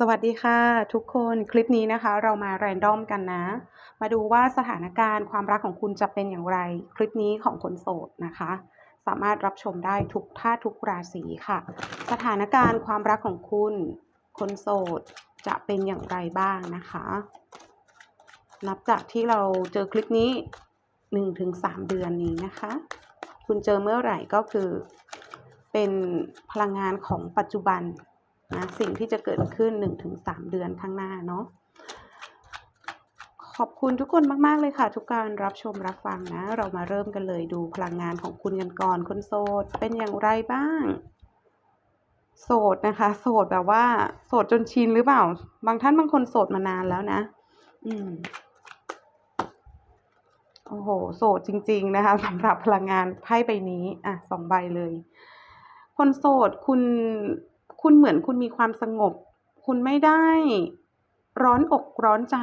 สวัสดีค่ะ ทุกคนคลิปนี้นะคะ เรามาแรนดอมกันนะ มาดูว่าสถานการณ์ความรักของคุณจะเป็นอย่างไร คลิปนี้ของคนโสดนะคะ สามารถรับชมได้ทุกท่าทุกราศีค่ะ สถานการณ์ความรักของคุณ คนโสดจะเป็นอย่างไรบ้างนะคะ นับจากที่เราเจอคลิปนี้1-3เดือนนี้นะคะ คุณเจอเมื่อไหร่ก็คือ เป็นพลังงานของปัจจุบัน นะสิ่งที่จะเกิดขึ้น 1-3 เดือนข้างหน้าเนาะขอบคุณทุกคนมาก ๆ เลยค่ะ ทุกการรับชมรับฟังนะ เรามาเริ่มกันเลยดูพลังงานของคุณกันก่อนคนโสด เป็นอย่างไรบ้าง โสดนะคะ โสดแบบว่า โสดจนชินหรือเปล่า บางท่านบางคนโสดมานานแล้วนะ อืมโอ้โห โสดจริง ๆ นะคะสำหรับพลังงานไพ่ใบนี้ อะสองใบเลย คนโสดคุณ คุณเหมือนคุณมีความสงบ คุณไม่ได้ร้อนอกร้อนใจ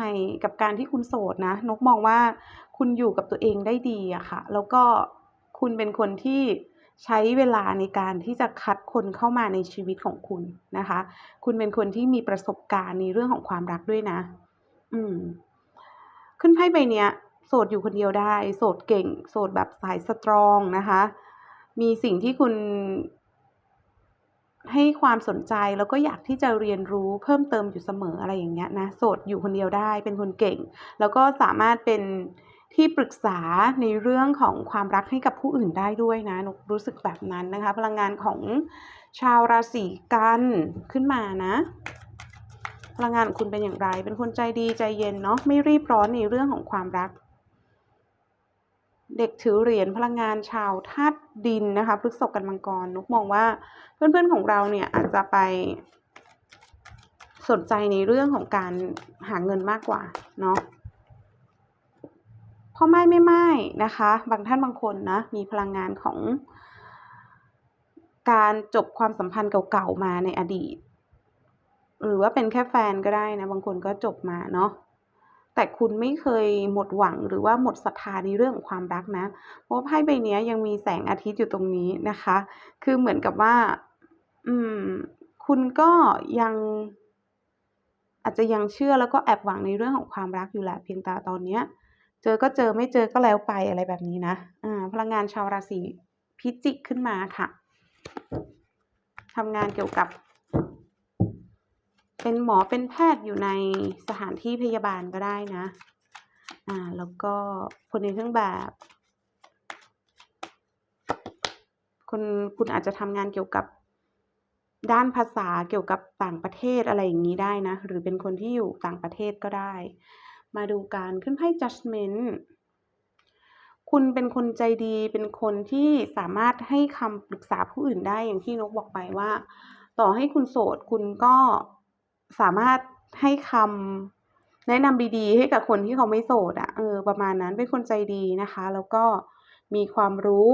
กับการที่คุณโสดนะ นกมองว่าคุณอยู่กับตัวเองได้ดีอะค่ะ แล้วก็คุณเป็นคนที่ใช้เวลาในการที่จะคัดคนเข้ามาในชีวิตของคุณนะคะ คุณเป็นคนที่มีประสบการณ์ในเรื่องของความรักด้วยนะ อืม ขึ้นไพ่ใบเนี้ย โสดอยู่คนเดียวได้ โสดเก่ง โสดแบบสายสตรองนะคะ มีสิ่งที่คุณ ให้ความสนใจแล้วก็อยากที่จะเรียนรู้เพิ่มเติมอยู่เสมออะไรอย่างเงี้ยนะโสดอยู่คนเดียวได้เป็นคนเก่ง แล้วก็สามารถเป็นที่ปรึกษาในเรื่องของความรักให้กับผู้อื่นได้ด้วยนะนกรู้สึกแบบนั้นนะคะ พลังงานของชาวราศีกันขึ้นมานะ พลังงานของคุณเป็นอย่างไร เป็นคนใจดีใจเย็นเนาะไม่รีบร้อนในเรื่องของความรัก เด็กถือเหรียญพลังงานชาวธาตุดินนะคะพฤกษกกันมังกรนุกมองว่าเพื่อนๆของเราเนี่ยอาจจะไปสนใจในเรื่องของการหาเงินมากกว่าเนาะพ่อไม่ไม่ไม่นะคะ บางท่านบางคนนะมีพลังงานของการจบความสัมพันธ์เก่าๆมาในอดีต หรือว่าเป็นแค่แฟนก็ได้นะ บางคนก็จบมาเนาะ แต่คุณไม่เคยหมดหวังหรือว่าหมดศรัทธาในเรื่องของความรักนะ เพราะไพ่ใบนี้ยังมีแสงอาทิตย์อยู่ตรงนี้นะคะ คือเหมือนกับว่า อืม คุณก็ยังอาจจะยังเชื่อแล้วก็แอบหวังในเรื่องของความรักอยู่แหละเพียงแต่ตอนเนี้ย เจอก็เจอไม่เจอก็แล้วไปอะไรแบบนี้นะ อ่า พลังงานชาวราศีพิจิกขึ้นมาค่ะทำงานเกี่ยวกับ เป็นหมอเป็นแพทย์อยู่ในสถานที่พยาบาลก็ได้นะ อ่า แล้วก็คนในเครื่องแบบ คนคุณอาจจะทำงานเกี่ยวกับด้านภาษาเกี่ยวกับต่างประเทศอะไรอย่างนี้ได้นะ หรือเป็นคนที่อยู่ต่างประเทศก็ได้ มาดูการขึ้นไพ่ judgment คุณเป็นคนใจดีเป็นคนที่สามารถให้คำปรึกษาผู้อื่นได้อย่างที่นกบอกไปว่า ต่อให้คุณโสดคุณก็ สามารถให้คำแนะนำดีๆ ให้กับคนที่เขาไม่โสดอะเออประมาณนั้นเป็นคนใจดีนะคะ แล้วก็มีความรู้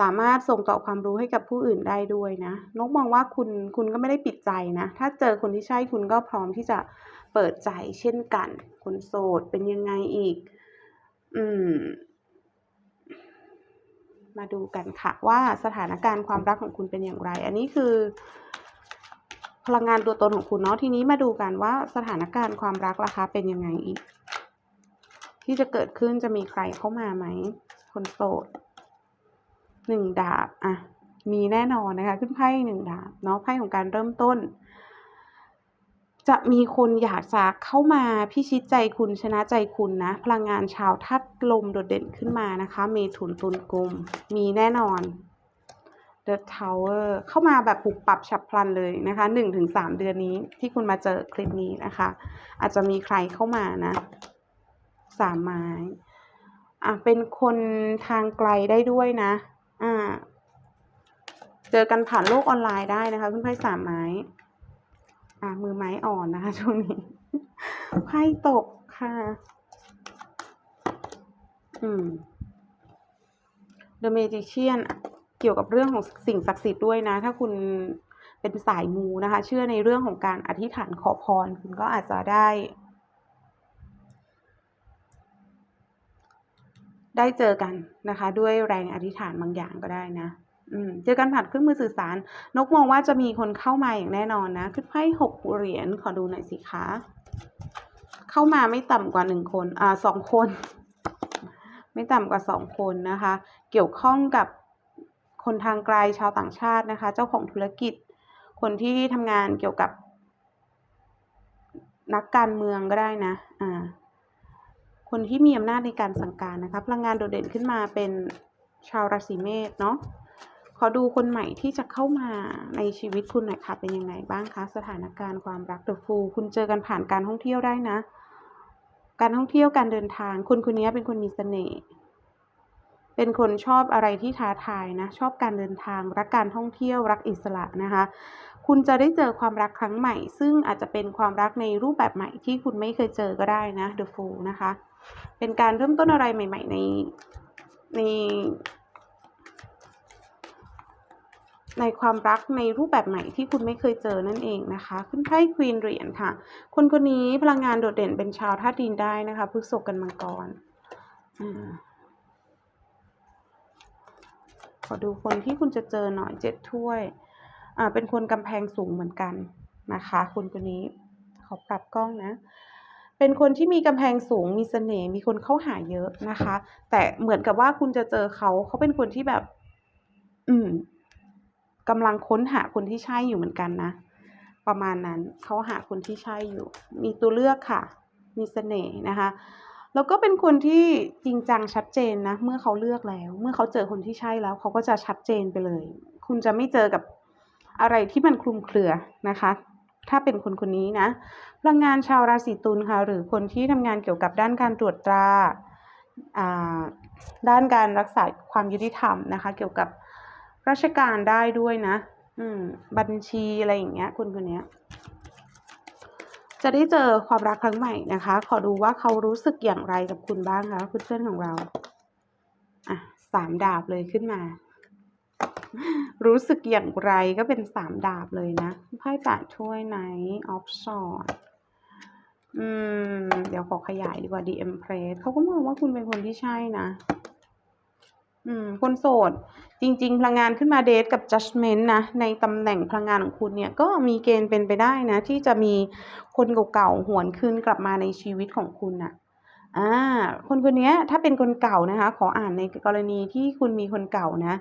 สามารถส่งต่อความรู้ให้กับผู้อื่นได้ด้วยนะนกมองว่าคุณคุณก็ไม่ได้ปิดใจนะ ถ้าเจอคนที่ใช่คุณก็พร้อมที่จะเปิดใจเช่นกัน คนโสดเป็นยังไงอีก อืม มาดูกันค่ะว่าสถานการณ์ความรักของคุณเป็นอย่างไร อันนี้คือ พลังงานตัวตนของคุณเนาะทีนี้มาดูกันว่าสถานการณ์ความรักราคาเป็นยังไงอีก ที่จะเกิดขึ้นจะมีใครเข้ามาไหม คนโสดหนึ่งดาบอะมีแน่นอนนะคะ ขึ้นไพ่หนึ่งดาบเนาะไพ่ของการเริ่มต้น จะมีคนอยากจะเข้ามาพิชิตใจคุณชนะใจคุณนะ พลังงานชาวทัดลมโดดเด่นขึ้นมานะคะ เมถุนตุลกลมมีแน่นอน The Tower เข้ามาแบบปุบปรับฉับพลันเลยนะคะหนึ่งถึงสามเดือนนี้ที่คุณมาเจอคลิปนี้นะคะ อาจจะมีใครเข้ามานะสามไม้อะเป็นคนทางไกลได้ด้วยนะอ่าเจอกันผ่านโลกออนไลน์ได้นะคะคุณไพ่สามไม้อ่ามือไม้อ่อนนะคะช่วงนี้ไพ่ตกค่ะ อืม The Magician เกี่ยวกับเรื่องของสิ่งศักดิ์สิทธิ์ด้วยนะ ถ้าคุณเป็นสายมูนะคะ เชื่อในเรื่องของการอธิษฐานขอพร คุณก็อาจจะได้ ได้เจอกันนะคะ ด้วยแรงอธิษฐานบางอย่างก็ได้นะอืมเจอกันผ่านเครื่องมือสื่อสาร นกมองว่าจะมีคนเข้ามาอย่างแน่นอนนะขึ้นไพ่หกเหรียญขอดูหน่อยสิคะเข้ามาไม่ต่ำกว่าหนึ่งคน อ่าสองคน ไม่ต่ำกว่าสองคนนะคะ เกี่ยวข้องกับ คนทางไกลชาวต่างชาตินะคะ เจ้าของธุรกิจ คนที่ทำงานเกี่ยวกับ นักการเมืองก็ได้นะอ่าคนที่มีอำนาจในการสั่งการนะคะ พลังงานโดดเด่นขึ้นมาเป็นชาวราศีเมษเนาะขอดูคนใหม่ที่จะเข้ามาในชีวิตคุณหน่อยค่ะเป็นยังไงบ้างคะสถานการณ์ความรักเดอะฟูคุณเจอกันผ่านการท่องเที่ยวได้นะ การท่องเที่ยวการเดินทาง คนคนนี้เป็นคนมีเสน่ห์ เป็นคนชอบอะไรที่ท้าทายนะ ชอบการเดินทาง รักการท่องเที่ยว รักอิสระนะคะ คุณจะได้เจอความรักครั้งใหม่ ซึ่งอาจจะเป็นความรักในรูปแบบใหม่ที่คุณไม่เคยเจอก็ได้นะ The Fool นะคะ เป็นการเริ่มต้นอะไรใหม่ ๆ ในในในความรักในรูปแบบใหม่ที่คุณไม่เคยเจอนั่นเองนะคะขึ้นไพ่ควีนเหรียญค่ะ คนคนนี้พลังงานโดดเด่นเป็นชาวธาตุดินได้นะคะพฤษภกันมังกรอ่าข อดูคนที่คุณจะเจอหน่อยเจ็ดถ้วยอ่าเป็นคนกำแพงสูงเหมือนกันนะคะคนคนนี้ขอปรับกล้องนะ เป็นคนที่มีกำแพงสูงมีเสน่ห์มีคนเข้าหาเยอะนะคะ แต่เหมือนกับว่าคุณจะเจอเขาเขาเป็นคนที่แบบ อืมกำลังค้นหาคนที่ใช่อยู่เหมือนกันนะประมาณนั้นเขาหาคนที่ใช่อยู่ มีตัวเลือกค่ะ มีเสน่ห์นะคะ แล้วก็เป็นคนที่จริงจังชัดเจนนะ เมื่อเขาเลือกแล้ว เมื่อเขาเจอคนที่ใช่แล้ว เขาก็จะชัดเจนไปเลย คุณจะไม่เจอกับอะไรที่มันคลุมเครือนะคะ ถ้าเป็นคนคนนี้นะพลังงานชาวราศีตุลค่ะ หรือคนที่ทำงานเกี่ยวกับด้านการตรวจตราอ่าด้านการรักษาความยุติธรรมนะคะ เกี่ยวกับราชการได้ด้วยนะ อืม บัญชีอะไรอย่างเงี้ยคนคนนี้ จะได้เจอความรักครั้งใหม่นะคะ ขอดูว่าเขารู้สึกอย่างไรกับคุณบ้างคะเพื่อนของเรา อะสามดาบเลยขึ้นมา รู้สึกอย่างไรก็เป็นสามดาบเลยนะไพ่แปดถ้วยไหนออฟชอร์อืม เดี๋ยวขอขยายดีกว่า DM Press เขาก็มองว่าคุณเป็นคนที่ใช่นะ อืมคนโสด จริง ๆ พลังงานขึ้นมาเดทกับ judgment นะ ในตำแหน่งพลังงานของคุณเนี่ย ก็มีเกณฑ์เป็นไปได้นะ ที่จะมีคนเก่าๆ หวนคืนกลับมาในชีวิตของคุณน่ะอ่าคนคนนี้ถ้าเป็นคนเก่านะคะ ขออ่านในกรณีที่คุณมีคนเก่านะ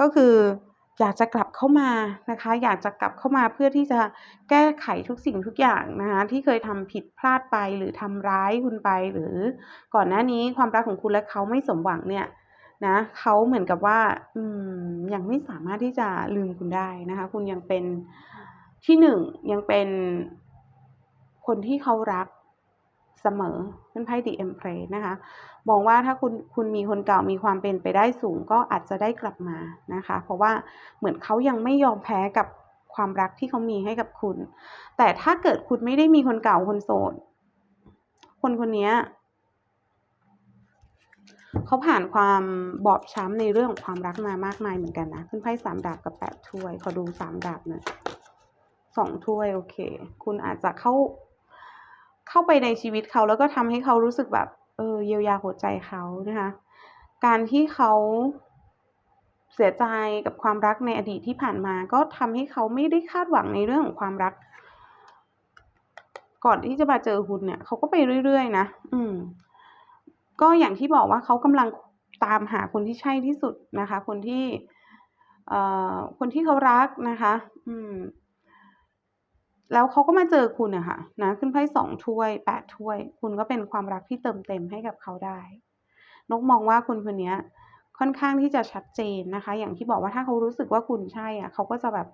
ก็คืออยากจะกลับเข้ามานะคะ อยากจะกลับเข้ามาเพื่อที่จะแก้ไขทุกสิ่งทุกอย่างนะคะที่เคยทำผิดพลาดไปหรือทำร้ายคุณไป หรือก่อนหน้านี้ความรักของคุณและเขาไม่สมหวังเนี่ย นะเขาเหมือนกับว่าอืมยังไม่สามารถที่จะลืมคุณได้นะคะ คุณยังเป็นที่หนึ่งยังเป็นคนที่เขารักเสมอเป็นไพ่ดีเอ็มเพรนะคะมองว่าถ้าคุณคุณมีคนเก่ามีความเป็นไปได้สูงก็อาจจะได้กลับมานะคะ เพราะว่าเหมือนเขายังไม่ยอมแพ้กับความรักที่เขามีให้กับคุณ แต่ถ้าเกิดคุณไม่ได้มีคนเก่าคนโสด คนคนนี้ เขาผ่านความบอบช้ำในเรื่องของความรักมามากมายเหมือนกันนะขึ้นไพ่สามดาบกับแปดถ้วย ขอดูสามดาบหน่อยสองถ้วยโอเค คุณอาจจะเข้า เข้าไปในชีวิตเขาแล้วก็ทำให้เขารู้สึกแบบ เออเยียวยาหัวใจเขานะคะ การที่เขาเสียใจกับความรักในอดีตที่ผ่านมา ก็ทำให้เขาไม่ได้คาดหวังในเรื่องของความรัก ก่อนที่จะมาเจอคุณเนี่ย เขาก็ไปเรื่อยๆนะ อืม ก็อย่างที่บอกว่าเขากำลังตามหาคนที่ใช่ที่สุดนะคะ คนที่เอ่อคนที่เขารักนะคะ อืม แล้วเขาก็มาเจอคุณอะค่ะ นะ ขึ้นไพ่สองถ้วยแปดถ้วย คุณก็เป็นความรักที่เติมเต็มให้กับเขาได้ นกมองว่าคุณคนนี้ค่อนข้างที่จะชัดเจนนะคะ อย่างที่บอกว่าถ้าเขารู้สึกว่าคุณใช่อะเขาก็จะแบบ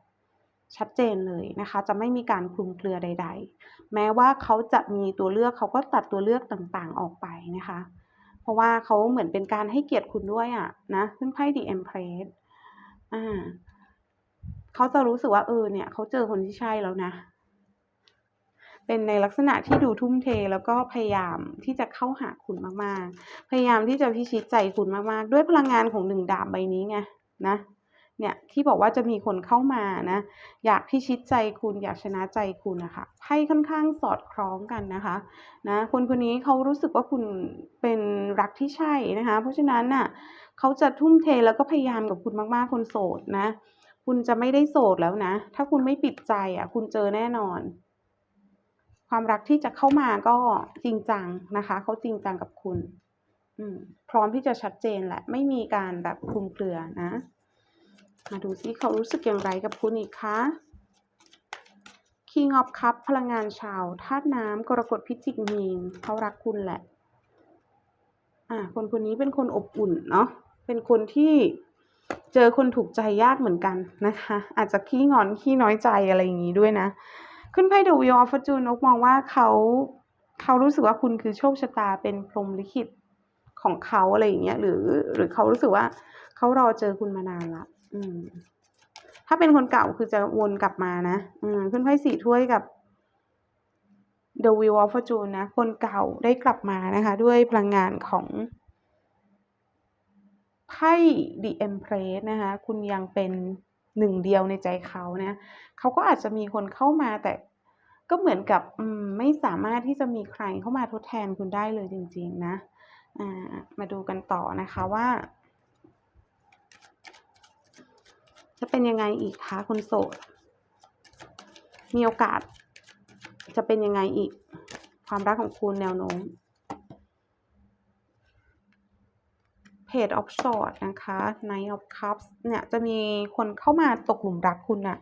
ชัดเจนเลยนะคะ จะไม่มีการคลุมเครือใด ๆ แม้ว่าเขาจะมีตัวเลือกเขาก็ตัดตัวเลือกต่างๆออกไปนะคะ เพราะว่าเขาเหมือนเป็นการให้เกียรติคุณด้วยอะนะซึ่งไพ่ดีเอ็มเพลสอ่าเขาจะรู้สึกว่าเออเนี่ยเขาเจอคนที่ใช่แล้วนะ เป็นในลักษณะที่ดูทุ่มเทแล้วก็พยายามที่จะเข้าหาคุณมากๆ พยายามที่จะพิชิตใจคุณมากๆ ด้วยพลังงานของหนึ่งดาบใบนี้ไงนะ เนี่ยที่บอกว่าจะมีคนเข้ามานะอยากพิชิตใจคุณอยากชนะใจคุณนะคะไพ่ค่อนข้างสอดคล้องกันนะคะนะคนคนนี้เขารู้สึกว่าคุณเป็นรักที่ใช่นะคะ เพราะฉะนั้นน่ะเขาจะทุ่มเทแล้วก็พยายามกับคุณมากๆคนโสดนะ คุณจะไม่ได้โสดแล้วนะ ถ้าคุณไม่ปิดใจอะคุณเจอแน่นอน ความรักที่จะเข้ามาก็จริงจังนะคะเขาจริงจังกับคุณพร้อมที่จะชัดเจนแหละไม่มีการแบบคลุมเครือนะ มาดูซิเขารู้สึกอย่างไรกับคุณอีกคะ King of Cup พลังงานชาวธาตุน้ำกรกฎพิจิกมีนเขารักคุณแหละ อ่าคนคนนี้เป็นคนอบอุ่นเนาะ เป็นคนที่เจอคนถูกใจยากเหมือนกันนะคะ อาจจะขี้งอนขี้น้อยใจอะไรอย่างนี้ด้วยนะ ขึ้นไพ่ The Wheel of Fortune นกมองว่าเขาเขารู้สึกว่าคุณคือโชคชะตาเป็นพรหมลิขิตของเขาอะไรอย่างเงี้ยหรือหรือเขารู้สึกว่าเขารอเจอคุณมานานละ อืม ถ้าเป็นคนเก่าคือจะวนกลับมานะอืมขึ้นไพ่สี่ถ้วยกับ The Wheel of Fortune นะ คนเก่าได้กลับมานะคะ ด้วยพลังงานของไพ่ The Empress นะคะ คุณยังเป็นหนึ่งเดียวในใจเขานะ เขาก็อาจจะมีคนเข้ามาแต่ก็เหมือนกับมไม่สามารถที่จะมีใครเข้ามาทดแทนคุณได้เลยจริง ๆ นะ มาดูกันต่อนะคะว่า จะเป็นยังไงอีกคะคนโสด มีโอกาส จะเป็นยังไงอีก ความรักของคุณแนวโน้ม Page of Swords นะคะ Knight of Cups เนี่ยจะมีคนเข้ามาตกหลุมรักคุณน่ะ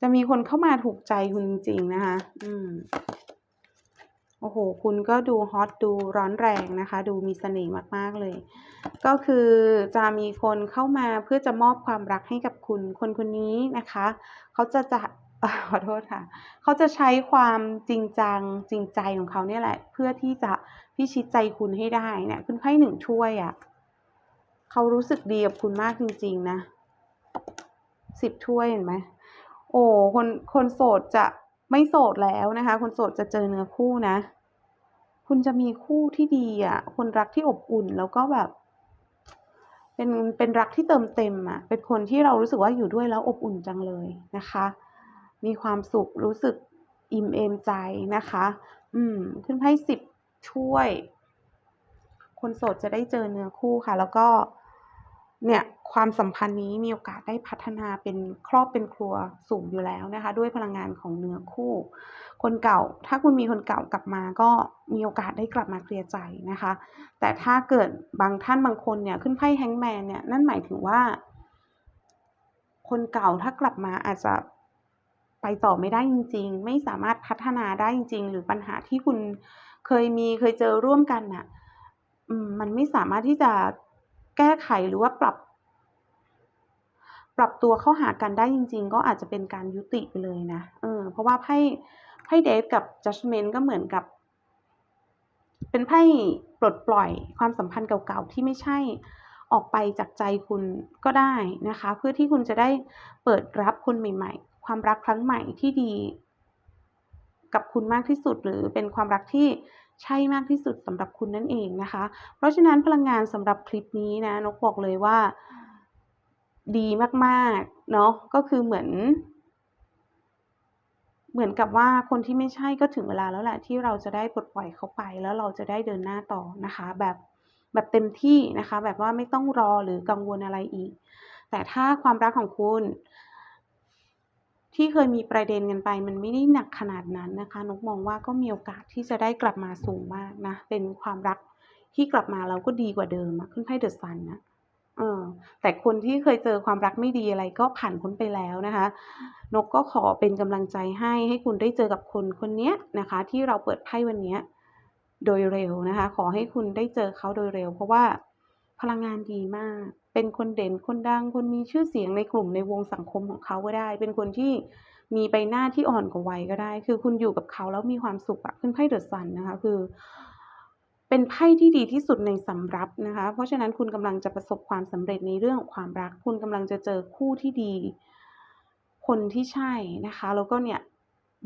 จะมีคนเข้ามาถูกใจคุณจริงๆนะคะ อืม โอ้โห คุณก็ดูฮอตดูร้อนแรงนะคะ ดูมีเสน่ห์มาก ๆ เลย ก็คือจะมีคนเข้ามาเพื่อจะมอบความรักให้กับคุณ คนคนนี้นะคะ เขาจะจะขอโทษค่ะ เขาจะใช้ความจริงจังจริงใจของเขาเนี่ยแหละ เพื่อที่จะพิชิตใจคุณให้ได้เนี่ยคุณไพ่หนึ่งถ้วยอะ่ะเขารู้สึกดีกับคุณมากจริง ๆ นะสิบถ้วยเห็นไหมโอ้คนคนโสดจะ ไม่โสดแล้วนะคะ คนโสดจะเจอเนื้อคู่นะ คุณจะมีคู่ที่ดีอะ คนรักที่อบอุ่นแล้วก็แบบ เป็นเป็นรักที่เติมเต็มอะ เป็นคนที่เรารู้สึกว่าอยู่ด้วยแล้วอบอุ่นจังเลยนะคะ มีความสุขรู้สึกอิ่มเอมใจนะคะ อืม ขึ้นไพ่สิบถ้วย คนโสดจะได้เจอเนื้อคู่ค่ะ แล้วก็ เนี่ยความสัมพันธ์นี้มีโอกาสได้พัฒนาเป็นครอบเป็นครัวสูงอยู่แล้วนะคะ ด้วยพลังงานของเนื้อคู่ คนเก่า ถ้าคุณมีคนเก่ากลับมาก็มีโอกาสได้กลับมาเคลียร์ใจนะคะ แต่ถ้าเกิดบางท่านบางคนเนี่ยขึ้นไพ่แฮงแมนเนี่ยนั่นหมายถึงว่า คนเก่าถ้ากลับมาอาจจะไปต่อไม่ได้จริง ๆ ไม่สามารถพัฒนาได้จริง ๆ หรือปัญหาที่คุณเคยมีเคยเจอร่วมกันน่ะมันไม่สามารถที่จะ แก้ไขหรือว่าปรับ ปรับตัวเข้าหากันได้จริง ๆ ก็อาจจะเป็นการยุติไปเลยนะเออเพราะว่าไพ่ไพ่เดทกับ Judgment ก็เหมือนกับ เป็นไพ่ปลดปล่อยความสัมพันธ์เก่าๆที่ไม่ใช่ออกไปจากใจคุณก็ได้นะคะ เพื่อที่คุณจะได้เปิดรับคนใหม่ ๆ ความรักครั้งใหม่ที่ดี กับคุณมากที่สุดหรือเป็นความรักที่ ใช่มากที่สุดสำหรับคุณนั่นเองนะคะ เพราะฉะนั้นพลังงานสำหรับคลิปนี้นะนกบอกเลยว่าดีมากๆเนาะก็คือเหมือน เหมือนกับว่าคนที่ไม่ใช่ก็ถึงเวลาแล้วแหละที่เราจะได้ปลดปล่อยเขาไปแล้วเราจะได้เดินหน้าต่อนะคะ แบบแบบเต็มที่นะคะ แบบว่าไม่ต้องรอหรือกังวลอะไรอีก แต่ถ้าความรักของคุณ ที่เคยมีประเด็นกันไป มันไม่ได้หนักขนาดนั้นนะคะนกมองว่าก็มีโอกาสที่จะได้กลับมาสูงมากนะ เป็นความรักที่กลับมาแล้วก็ดีกว่าเดิมขึ้นไพ่ The Sun นะเออแต่คนที่เคยเจอความรักไม่ดีอะไรก็ผ่านพ้นไปแล้วนะคะ นกก็ขอเป็นกำลังใจให้ให้คุณได้เจอกับคนคนเนี้ยนะคะ ที่เราเปิดไพ่วันเนี้ยโดยเร็วนะคะ ขอให้คุณได้เจอเขาโดยเร็ว เพราะว่าพลังงานดีมาก เป็นคนเด่นคนดังคนมีชื่อเสียงในกลุ่มในวงสังคมของเขาก็ได้ เป็นคนที่มีใบหน้าที่อ่อนกว่าวัยก็ได้ คือคุณอยู่กับเขาแล้วมีความสุขอะขึ้นไพ่ The Sun นนะคะ คือ เป็นไพ่ที่ดีที่สุดในสำรับนะคะ เพราะฉะนั้นคุณกำลังจะประสบความสำเร็จในเรื่องของความรัก คุณกำลังจะเจอคู่ที่ดี คนที่ใช่นะคะ แล้วก็เนี่ย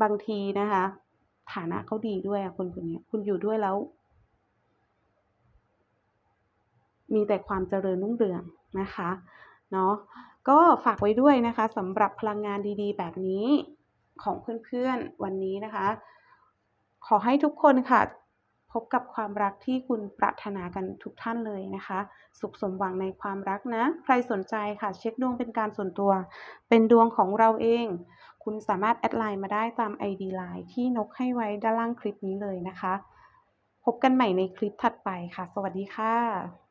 บางทีนะคะ ฐานะเขาดีด้วยอะคนคนนี้คุณอยู่ด้วยแล้วมีแต่ความเจริญรุ่งเรือง นะคะเนาะก็ฝากไว้ด้วยนะคะสำหรับพลังงานดีๆ แบบนี้ของเพื่อนๆวันนี้นะคะ ขอให้ทุกคนค่ะ พบกับความรักที่คุณปรารถนากันทุกท่านเลยนะคะ สุขสมหวังในความรักนะ ใครสนใจค่ะ เช็คดวงเป็นการส่วนตัว เป็นดวงของเราเอง คุณสามารถแอดไลน์มาได้ตาม ID Line ที่นกให้ไว้ด้านล่างคลิปนี้เลยนะคะ พบกันใหม่ในคลิปถัดไปค่ะ สวัสดีค่ะ